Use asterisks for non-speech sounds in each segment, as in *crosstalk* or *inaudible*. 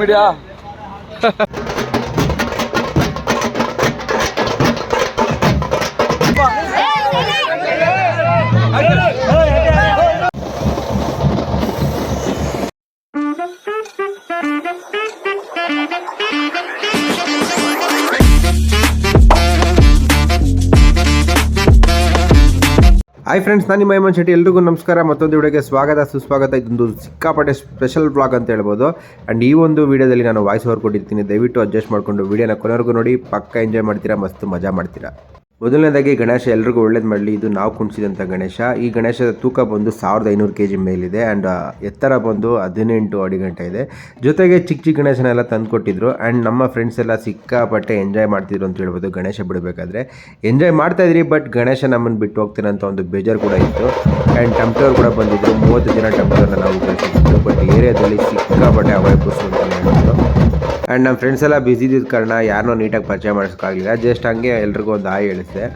ನೋಡಿ *laughs* hi friends ನಾನು ನಿಮ್ಮ ಹೇಮಂತ್ ಶೆಟ್ಟಿ. ಎಲ್ರಿಗೂ ನಮಸ್ಕಾರ. ಮತ್ತೊಂದು ವಿಡಿಯೋಗೆ ಸ್ವಾಗತ. ಸುಸ್ವಾಗತ. ಇದೊಂದು ಸಿಕ್ಕಾಪಟ್ಟೆ ಸ್ಪೆಷಲ್ ಬ್ಲಾಗ್ ಅಂತ ಹೇಳ್ಬೋದು. ಆ್ಯಂಡ್ ಈ ಒಂದು ವಿಡಿಯೋದಲ್ಲಿ ನಾನು ವಾಯ್ಸ್ ಓವರ್ ಕೊಟ್ಟಿರ್ತೀನಿ. ದಯವಿಟ್ಟು ಅಡ್ಜಸ್ಟ್ ಮಾಡಿಕೊಂಡು ವಿಡಿಯೋನ ಕೊನೆವರೆಗೂ ನೋಡಿ. ಪಕ್ಕ ಎಂಜಾಯ್ ಮಾಡ್ತೀರಾ? ಮಸ್ತ್ ಮಜಾ ಮಾಡ್ತೀರಾ? ಮೊದಲನೇದಾಗಿ ಗಣೇಶ, ಎಲ್ರಿಗೂ ಒಳ್ಳೇದು ಮಾಡಲಿ. ಇದು ನಾವು ಕುಣಿಸಿದಂಥ ಗಣೇಶ. ಈ ಗಣೇಶದ ತೂಕ ಬಂದು ಸಾವಿರದ ಐನೂರು ಕೆ ಜಿ ಮೇಲಿದೆ ಆ್ಯಂಡ್ ಎತ್ತರ ಬಂದು ಹದಿನೆಂಟು ಅಡಿ ಗಂಟೆ ಇದೆ. ಜೊತೆಗೆ ಚಿಕ್ಕ ಚಿಕ್ಕ ಗಣೇಶನೆಲ್ಲ ತಂದುಕೊಟ್ಟಿದ್ರು ಆ್ಯಂಡ್ ನಮ್ಮ ಫ್ರೆಂಡ್ಸ್ ಎಲ್ಲ ಸಿಕ್ಕಾಪಟ್ಟೆ ಎಂಜಾಯ್ ಮಾಡ್ತಿದ್ರು ಅಂತ ಹೇಳ್ಬೋದು ಗಣೇಶ ಬಿಡಬೇಕಾದ್ರೆ. ಎಂಜಾಯ್ ಮಾಡ್ತಾ ಇದ್ರಿ ಬಟ್ ಗಣೇಶ ನಮ್ಮನ್ನು ಬಿಟ್ಟು ಹೋಗ್ತಾನೆ ಅಂತ ಒಂದು ಬೇಜಾರು ಕೂಡ ಇತ್ತು. ಆ್ಯಂಡ್ ಟಮ್ಟೋರ್ ಕೂಡ ಬಂದಿದ್ದರು ಮೂವತ್ತು ಜನ ಟಮ್ಟೋರ್ನ ನಾವು ಕಳಿಸಿದ್ದು ಬಟ್ ಏರಿಯಾದಲ್ಲಿ ಸಿಕ್ಕಾಪಟ್ಟೆ ಅವಾಯ್ಪುಸು ಅಂತ ಹೇಳ್ಬೋದು. ಆ್ಯಂಡ್ ನಮ್ಮ ಫ್ರೆಂಡ್ಸ್ ಎಲ್ಲ ಬ್ಯುಸಿ ಇದ್ದಿದ್ದ ಕಾರಣ ಯಾರನ್ನೂ ನೀಟಾಗಿ ಪರಿಚಯ ಮಾಡಿಸೋಕ್ಕಾಗಲಿಲ್ಲ. ಜಸ್ಟ್ ಹಂಗೆ ಎಲ್ರಿಗೂ ಒಂದು ಹಾಯ್ ಹೇಳಿಸಿದೆ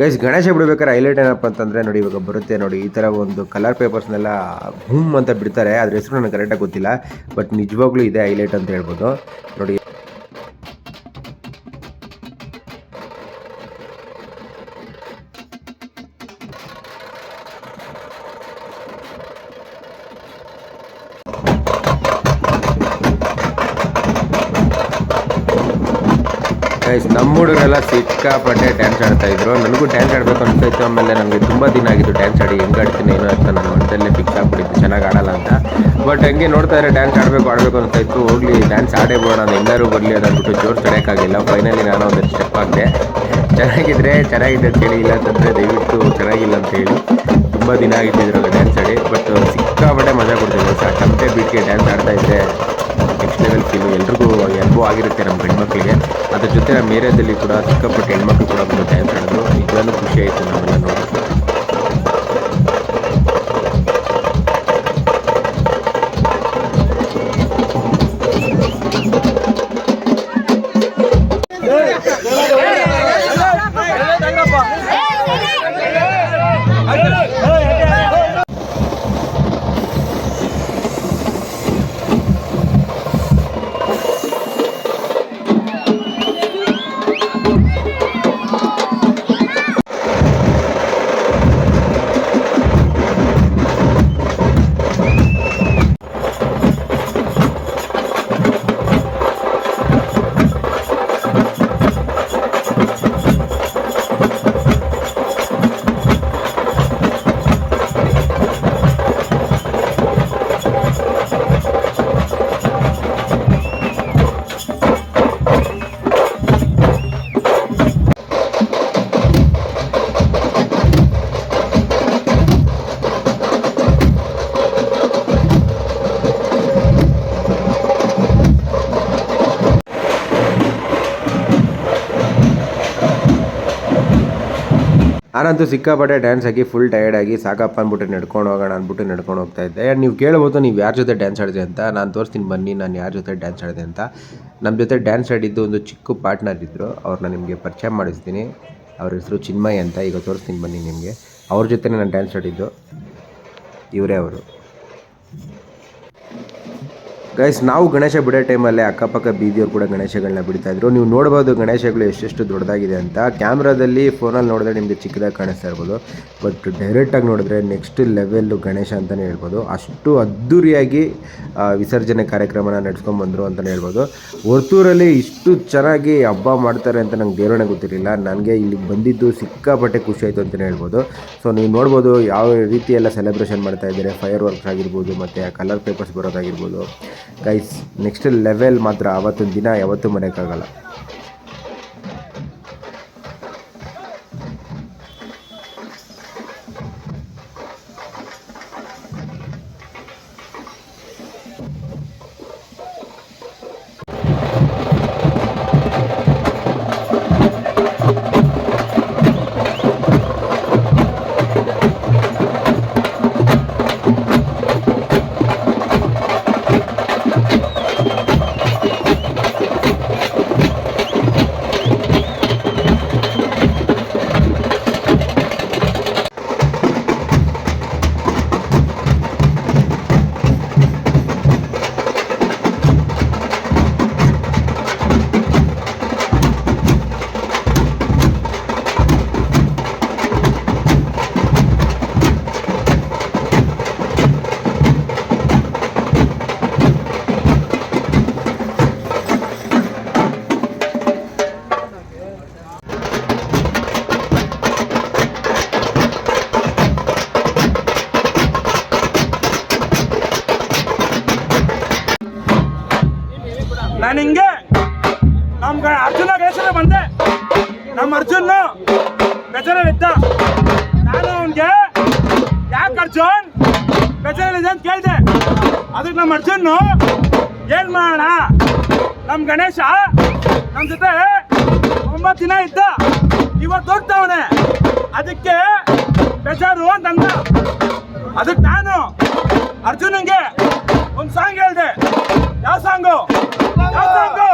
ಗೈಸ್, ಗಣೇಶ ಬಿಡ್ಬೇಕಾದ್ರೆ ಹೈಲೈಟ್ ಏನಪ್ಪ ಅಂತಂದರೆ ನೋಡಿ, ಇವಾಗ ಬರುತ್ತೆ ನೋಡಿ, ಈ ಥರ ಒಂದು ಕಲರ್ ಪೇಪರ್ಸ್ನೆಲ್ಲ ಹುಮ್ ಅಂತ ಬಿಡ್ತಾರೆ. ಅದ್ರ ಹೆಸರು ನನಗೆ ಕರೆಕ್ಟಾಗಿ ಗೊತ್ತಿಲ್ಲ ಬಟ್ ನಿಜವಾಗ್ಲೂ ಇದೆ ಹೈಲೈಟ್ ಅಂತ ಹೇಳ್ಬೋದು. ನೋಡಿ ಗೈಸ್ ನಮ್ಮ ಹುಡುಗರೆಲ್ಲ ಸಿಕ್ಕಾಪಟ್ಟೆ ಡ್ಯಾನ್ಸ್ ಆಡ್ತಾ ಇದ್ರು. ನನಗೂ ಡ್ಯಾನ್ಸ್ ಆಡಬೇಕು ಅನ್ಸೈತು ಇತ್ತು ಆಮೇಲೆ ನನಗೆ ತುಂಬ ದಿನ ಆಗಿತ್ತು ಡ್ಯಾನ್ಸ್ ಆಡಿ. ಹೆಂಗೆ ಆಡ್ತೀನಿ, ಏನೋ ಅಂತ ನನ್ನ ಮನದಲ್ಲೇ ಫಿಕ್ಸ್ ಆಗ್ಬಿಟ್ಟಿತ್ತು. ಚೆನ್ನಾಗಿ ಆಡಲ್ಲ ಅಂತ. ಬಟ್ ಹಂಗೆ ನೋಡ್ತಾ ಇದ್ರೆ ಡ್ಯಾನ್ಸ್ ಆಡಬೇಕು ಆಡಬೇಕು ಅನ್ಸೈತು ಇತ್ತು ಹೋಗ್ಲಿ ಡ್ಯಾನ್ಸ್ ಆಡೇ ನಾನು ಎಲ್ಲರೂ ಬರಲಿ ಅದಂದ್ಬಿಟ್ಟು ಜೋರು ತಡೆಯೋಕ್ಕಾಗಿಲ್ಲ ಫೈನಲಿ ನಾನು ಒಂದು ಸ್ಟೆಪ್ ಆಗಿದೆ. ಚೆನ್ನಾಗಿದ್ರೆ ಚೆನ್ನಾಗಿದೆ ಅಂತ ಹೇಳಿ, ಇಲ್ಲ ಅಂತಂದರೆ ದಯವಿಟ್ಟು ಚೆನ್ನಾಗಿಲ್ಲ ಅಂತ ಹೇಳಿ. ತುಂಬ ದಿನ ಇದ್ರಲ್ಲಿ ಡ್ಯಾನ್ಸ್ ಆಡಿ. ಬಟ್ ಸಿಕ್ಕಾಪಟ್ಟೆ ಮಜಾ ಕೊಡ್ತೀನಿ ಸರ್ ಬಿಟ್ಟಿಗೆ ಡ್ಯಾನ್ಸ್ ಆಡ್ತಾ ಇದ್ದೆ. ಲೆವೆಲ್ ಫೀಲು ಎಲ್ರಿಗೂ ಅನುಭವ ಆಗಿರುತ್ತೆ ನಮ್ಮ ಹೆಣ್ಮಕ್ಳಿಗೆ ಅದ್ರ ಜೊತೆ ನಮ್ಮ ಏರಿಯಾದಲ್ಲಿ ಕೂಡ ಸಿಕ್ಕಾಪಟ್ಟೆ ಹೆಣ್ಮಕ್ಳು ಕೂಡ ಬಂದು ಡ್ಯಾನ್ಸ್ ಆಡೋದು ನಿಜವಾಗ್ಲೂ ಖುಷಿ ಆಯಿತು ನಾವೆಲ್ಲ ನೋಡಿ ನಾನಂತೂ ಸಿಕ್ಕಾಪಟ್ಟೆ ಡ್ಯಾನ್ಸ್ ಆಗಿ ಫುಲ್ ಟಯರ್ಡ್ ಆಗಿ, ಸಾಕಪ್ಪ ಅಂದ್ಬಿಟ್ಟು ನಡ್ಕೊಂಡು ಹೋಗೋಣ ಅಂದ್ಬಿಟ್ಟು ನಡ್ಕೊಂಡು ಹೋಗ್ತಾ ಇದ್ದೆ. ನೀವು ಕೇಳ್ಬೋದು ನೀವು ಯಾರ ಜೊತೆ ಡ್ಯಾನ್ಸ್ ಆಡಿದೆ ಅಂತ, ನಾನು ತೋರಿಸ್ತೀನಿ ಬನ್ನಿ ನಾನು ಯಾರ ಜೊತೆ ಡ್ಯಾನ್ಸ್ ಆಡಿದೆ ಅಂತ. ನಮ್ಮ ಜೊತೆ ಡ್ಯಾನ್ಸ್ ಆಡಿದ್ದು ಒಂದು ಚಿಕ್ಕ ಪಾರ್ಟ್ನರ್ ಇದ್ದರು ಅವ್ರನ್ನ ನಿಮಗೆ ಪರಿಚಯ ಮಾಡಿಸ್ತೀನಿ. ಅವ್ರ ಹೆಸರು ಚಿನ್ಮಯ್ ಅಂತ, ಈಗ ತೋರಿಸ್ತೀನಿ ಬನ್ನಿ ನಿಮಗೆ. ಅವ್ರ ಜೊತೆ ನಾನು ಡ್ಯಾನ್ಸ್ ಆಡಿದ್ದು. ಇವರೇ ಅವರು. ಗೈಸ್ ನಾವು ಗಣೇಶ ಬಿಡೋ ಟೈಮಲ್ಲೇ ಅಕ್ಕಪಕ್ಕ ಬೀದಿಯವರು ಕೂಡ ಗಣೇಶಗಳನ್ನ ಬಿಡ್ತಾ ಇದ್ರು. ನೀವು ನೋಡ್ಬೋದು ಗಣೇಶಗಳು ಎಷ್ಟೆಷ್ಟು ದೊಡ್ಡದಾಗಿದೆ ಅಂತ. ಕ್ಯಾಮ್ರಾದಲ್ಲಿ ಫೋನಲ್ಲಿ ನೋಡಿದ್ರೆ ನಿಮಗೆ ಚಿಕ್ಕದಾಗಿ ಕಾಣಿಸ್ತಾ ಇರ್ಬೋದು. ಬಟ್ ಡೈರೆಕ್ಟಾಗಿ ನೋಡಿದ್ರೆ ನೆಕ್ಸ್ಟ್ ಲೆವೆಲ್ಲು ಗಣೇಶ ಅಂತಲೇ ಹೇಳ್ಬೋದು. ಅಷ್ಟು ಅದ್ಧೂರಿಯಾಗಿ ಆ, ವಿಸರ್ಜನೆ ಕಾರ್ಯಕ್ರಮನ ನಡ್ಸ್ಕೊಂಬಂದರು ಅಂತಲೇ ಹೇಳ್ಬೋದು. ಹೊರ್ತೂರಲ್ಲಿ ಇಷ್ಟು ಚೆನ್ನಾಗಿ ಹಬ್ಬ ಮಾಡ್ತಾರೆ ಅಂತ ನಂಗೆ ದೇವರೇ ಗೊತ್ತಿರಲಿಲ್ಲ. ನನಗೆ ಇಲ್ಲಿಗೆ ಬಂದಿದ್ದು ಸಿಕ್ಕಾಪಟ್ಟೆ ಖುಷಿ ಆಯಿತು ಅಂತಲೇ ಹೇಳ್ಬೋದು. ಸೊ ನೀವು ನೋಡ್ಬೋದು ಯಾವ ರೀತಿ ಎಲ್ಲ ಸೆಲೆಬ್ರೇಷನ್ ಮಾಡ್ತಾ ಇದ್ದಾರೆ. ಫೈರ್ ವರ್ಕ್ಸ್ ಆಗಿರ್ಬೋದು ಮತ್ತು ಕಲರ್ ಪೇಪರ್ಸ್ ಬರೋದಾಗಿರ್ಬೋದು. ಗೈಸ್ ನೆಕ್ಸ್ಟ್ ಲೆವೆಲ್ ಮಾತ್ರ. ಅವತ್ತೊಂದು ದಿನ ಯಾವತ್ತೂ ಮರೆಯೋಕ್ಕಾಗಲ್ಲ ಅದಕ್ಕೆ ನಮ್ಮ ಅರ್ಜುನ್ ಏನ್ ಮಾಡೋಣ? ನಮ್ ಗಣೇಶ, ನಮ್ ಜೊತೆ ಒಂಬತ್ತು ದಿನ ಇದ್ದ. ಇವತ್ತು ದೊಡ್ಡವನೆ ಅದಕ್ಕೆ ಬೇಜಾರು ಅಂತಂದ. ಅದಕ್ಕೆ ನಾನು ಅರ್ಜುನಂಗೆ ಒಂದು ಸಾಂಗ್ ಹೇಳಿದೆ. ಯಾವ ಸಾಂಗು ಯಾವ ಸಾಂಗು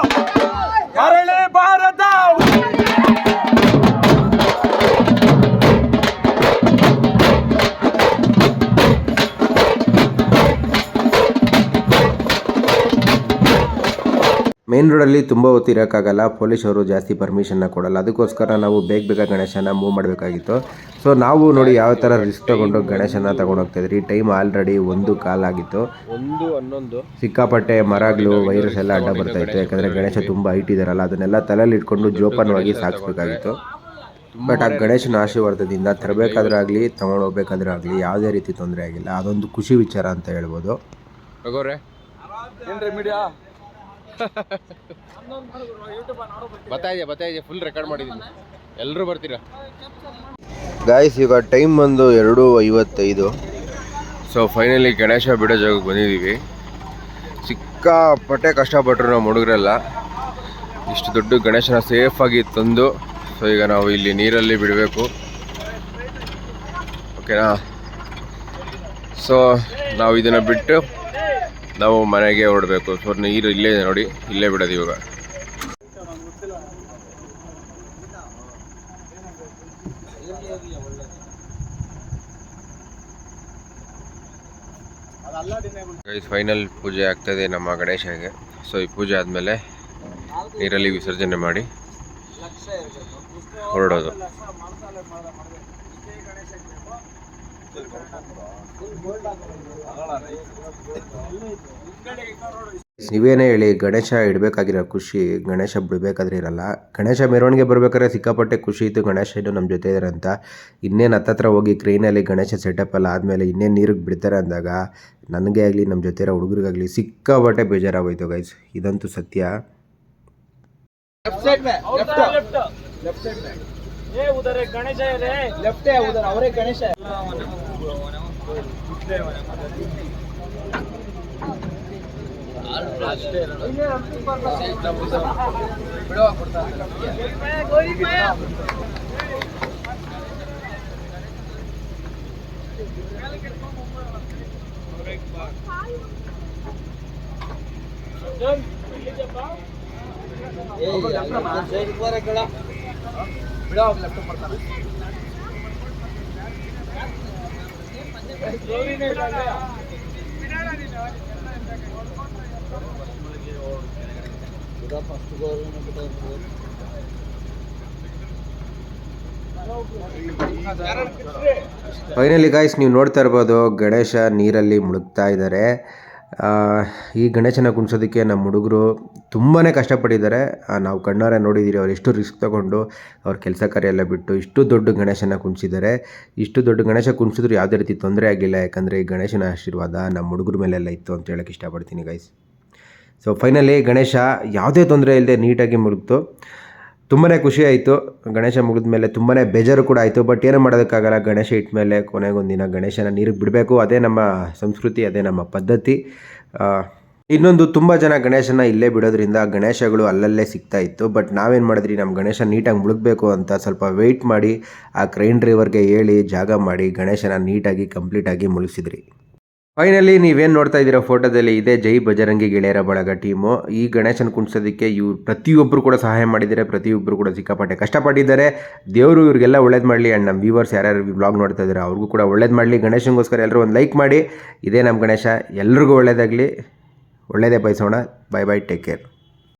ಮೇನ್ ರೋಡಲ್ಲಿ ತುಂಬ ಹೊತ್ತು ಇರೋಕ್ಕಾಗಲ್ಲ ಪೊಲೀಸವರು ಜಾಸ್ತಿ ಪರ್ಮಿಷನ್ನ ಕೊಡಲ್ಲ. ಅದಕ್ಕೋಸ್ಕರ ನಾವು ಬೇಗ ಬೇಗ ಗಣೇಶನ ಮೂವ್ ಮಾಡಬೇಕಾಗಿತ್ತು. ಸೊ ನಾವು ನೋಡಿ ಯಾವ ಥರ ರಿಸ್ಕ್ ತಗೊಂಡು ಗಣೇಶನ ತಗೊಂಡು ಹೋಗ್ತಾ ಇದ್ರಿ. ಟೈಮ್ ಆಲ್ರೆಡಿ ಒಂದು ಕಾಲಾಗಿತ್ತು ಒಂದು ಹನ್ನೊಂದು. ಸಿಕ್ಕಾಪಟ್ಟೆ ಮರಗಳು ವೈರಸ್ ಎಲ್ಲ ಅಡ್ಡ ಬರ್ತಾ ಇತ್ತು. ಯಾಕಂದರೆ ಗಣೇಶ ತುಂಬ ಹೈಟ್ ಇದಾರಲ್ಲ ಅದನ್ನೆಲ್ಲ ತಲೆಯಲ್ಲಿ ಇಟ್ಕೊಂಡು ಜೋಪಾನವಾಗಿ ಸಾಗಿಸ್ಬೇಕಾಗಿತ್ತು ಬಟ್ ಆ ಗಣೇಶನ ಆಶೀರ್ವಾದದಿಂದ ತರಬೇಕಾದ್ರೂ ಆಗಲಿ ತಗೊಂಡು ಹೋಗ್ಬೇಕಾದ್ರೂ ಆಗಲಿ ಯಾವುದೇ ರೀತಿ ತೊಂದರೆ ಆಗಿಲ್ಲ. ಅದೊಂದು ಖುಷಿ ವಿಚಾರ ಅಂತ ಹೇಳ್ಬೋದು. ಬರ್ತಾ ಫುಲ್ ರೆಕಾರ್ಡ್ ಮಾಡಿದ್ದೀನಿ. ಎಲ್ಲರೂ ಬರ್ತೀರಾ? ಗಾಯ್ಸ್ ಈಗ ಟೈಮ್ ಬಂದು ಎರಡು ಐವತ್ತೈದು. ಸೊ ಫೈನಲಿ ಗಣೇಶ ಬಿಡೋ ಜಾಗಕ್ಕೆ ಬಂದಿದ್ದೀವಿ. ಸಿಕ್ಕಾಪಟ್ಟೆ ಕಷ್ಟಪಟ್ಟರು ನಾವು ಹುಡುಗರೆಲ್ಲ. ಇಷ್ಟು ದೊಡ್ಡ ಗಣೇಶನ ಸೇಫಾಗಿ ತಂದು ಸೊ ಈಗ ನಾವು ಇಲ್ಲಿ ನೀರಲ್ಲಿ ಬಿಡಬೇಕು. ಓಕೆನಾ ಸೊ ನಾವು ಇದನ್ನು ಬಿಟ್ಟು ನಾವು ಮನೆಗೆ ಹೊರಡಬೇಕು. ಸೊ ನೀರು ಇಲ್ಲೇ ಇದೆ ನೋಡಿ, ಇಲ್ಲೇ ಬಿಡೋದು ಇವಾಗ. ಫೈನಲ್ ಪೂಜೆ ಆಗ್ತದೆ ನಮ್ಮ ಗಣೇಶಗೆ ಸೊ ಈ ಪೂಜೆ ಆದಮೇಲೆ ನೀರಲ್ಲಿ ವಿಸರ್ಜನೆ ಮಾಡಿ ಹೊರಡೋದು. ನೀವೇನೇ ಹೇಳಿ ಗಣೇಶ ಇಡಬೇಕಾಗಿರೋ ಖುಷಿ ಗಣೇಶ ಬಿಡಬೇಕಾದ್ರೆ ಇರಲ್ಲ. ಗಣೇಶ ಮೆರವಣಿಗೆ ಬರಬೇಕಾದ್ರೆ ಸಿಕ್ಕಾಪಟ್ಟೆ ಖುಷಿ ಇತ್ತು. ಗಣೇಶ ಇನ್ನು ನಮ್ಮ ಜೊತೆ ಇದ್ದಾರೆ ಅಂತ. ಇನ್ನೇನು ಹತ್ತತ್ರ ಹೋಗಿ ಕ್ರೈನಲ್ಲಿ ಗಣೇಶ ಸೆಟಪ್ ಎಲ್ಲ ಆದಮೇಲೆ ಇನ್ನೇನು ನೀರಿಗೆ ಬಿಡ್ತಾರೆ ಅಂದಾಗ ನನಗೆ ಆಗಲಿ ನಮ್ಮ ಜೊತೆ ಇರೋ ಹುಡುಗರಿಗಾಗಲಿ ಸಿಕ್ಕಾಪಟ್ಟೆ ಬೇಜಾರಾಗೋಯ್ತು ಗೈಸ್ ಇದಂತೂ ಸತ್ಯ. ಏ ಉದರ ಗಣೇಶ ಇದೆ. ಲೆಫ್ಟೇ ಉದರ ಅವರೇ ಗಣೇಶ. ಲೆಫ್ಟ್ ಬರ್ತಾನೆ. ಫೈನಲಿ ಗಾಯ್ಸ್ ನೀವು ನೋಡ್ತಾ ಇರ್ಬೋದು ಗಣೇಶ ನೀರಲ್ಲಿ ಮುಳುಗ್ತಾ ಇದ್ದಾರೆ. ಈ ಗಣೇಶನ ಕುಣಿಸೋದಕ್ಕೆ ನಮ್ಮ ಹುಡುಗರು ತುಂಬಾ ಕಷ್ಟಪಟ್ಟಿದ್ದಾರೆ. ನಾವು ಕಣ್ಣಾರೆ ನೋಡಿದ್ದೀರಿ ಅವ್ರು ಎಷ್ಟು ರಿಸ್ಕ್ ತಗೊಂಡು ಅವ್ರ ಕೆಲಸ ಕಾರ್ಯ ಎಲ್ಲ ಬಿಟ್ಟು ಇಷ್ಟು ದೊಡ್ಡ ಗಣೇಶನ ಕುಣಿಸಿದ್ದಾರೆ. ಇಷ್ಟು ದೊಡ್ಡ ಗಣೇಶ ಕುಣಿಸಿದ್ರು ಯಾವುದೇ ರೀತಿ ತೊಂದರೆ ಆಗಿಲ್ಲ, ಯಾಕಂದರೆ ಈ ಗಣೇಶನ ಆಶೀರ್ವಾದ ನಮ್ಮ ಹುಡುಗರ ಮೇಲೆಲ್ಲ ಇತ್ತು ಅಂತ ಹೇಳಕ್ಕೆ ಇಷ್ಟಪಡ್ತೀನಿ ಗೈಸ್ ಸೊ ಫೈನಲಿ ಗಣೇಶ ಯಾವುದೇ ತೊಂದರೆ ಇಲ್ಲದೆ ನೀಟಾಗಿ ಮುಳುಗ್ತು. ತುಂಬಾ ಖುಷಿ ಆಯಿತು. ಗಣೇಶ ಮುಗಿದ ಮೇಲೆ ತುಂಬಾ ಬೇಜಾರು ಕೂಡ ಆಯಿತು. ಬಟ್ ಏನು ಮಾಡೋದಕ್ಕಾಗಲ್ಲ, ಗಣೇಶ ಇಟ್ಟ ಮೇಲೆ ಕೊನೆಗೊಂದಿನ ಗಣೇಶನ ನೀರಿಗೆ ಬಿಡಬೇಕು. ಅದೇ ನಮ್ಮ ಸಂಸ್ಕೃತಿ, ಅದೇ ನಮ್ಮ ಪದ್ಧತಿ. ಇನ್ನೊಂದು ತುಂಬ ಜನ ಗಣೇಶನ ಇಲ್ಲೇ ಬಿಡೋದ್ರಿಂದ ಗಣೇಶಗಳು ಅಲ್ಲಲ್ಲೇ ಸಿಗ್ತಾ ಇತ್ತು. ಬಟ್ ನಾವೇನು ಮಾಡಿದ್ರಿ? ನಮ್ಮ ಗಣೇಶ ನೀಟಾಗಿ ಮುಳುಗಬೇಕು ಅಂತ ಸ್ವಲ್ಪ ವೆಯ್ಟ್ ಮಾಡಿ, ಆ ಕ್ರೈನ್ ಡ್ರೈವರ್ಗೆ ಹೇಳಿ ಜಾಗ ಮಾಡಿ ಗಣೇಶನ ನೀಟಾಗಿ ಕಂಪ್ಲೀಟಾಗಿ ಮುಳುಗಿಸಿದ್ರಿ. ಫೈನಲಿ ನೀವೇನು ನೋಡ್ತಾ ಇದ್ದೀರಾ? ಫೋಟೋದಲ್ಲಿ ಇದೆ ಜೈ ಬಜರಂಗಿ ಗೆಳೆಯರ ಬಳಗ ಟೀಮು ಈ ಗಣೇಶನ ಕುಣಿಸೋದಕ್ಕೆ ಇವ್ರು ಪ್ರತಿಯೊಬ್ಬರು ಕೂಡ ಸಹಾಯ ಮಾಡಿದ್ದಾರೆ ಪ್ರತಿಯೊಬ್ಬರು ಕೂಡ ಸಿಕ್ಕಾಪಟ್ಟೆ ಕಷ್ಟಪಟ್ಟಿದ್ದಾರೆ. ದೇವರು ಇವರಿಗೆಲ್ಲ ಒಳ್ಳೇದು ಮಾಡಲಿ ಆ್ಯಂಡ್ ನಮ್ಮ ವ್ಯೂವರ್ಸ್ ಯಾರ್ಯಾರು ಬ್ಲಾಗ್ ನೋಡ್ತಾ ಇದ್ದಾರೆ, ಅವ್ರಿಗೂ ಕೂಡ ಒಳ್ಳೇದು ಮಾಡಲಿ. ಗಣೇಶನಿಗೋಸ್ಕರ ಎಲ್ಲರೂ ಒಂದು ಲೈಕ್ ಮಾಡಿ. ಇದೇ ನಮ್ಮ ಗಣೇಶ. ಎಲ್ರಿಗೂ ಒಳ್ಳೇದಾಗಲಿ. ಒಳ್ಳೆಯದೇ ಬಯಸೋಣ. Bye bye take care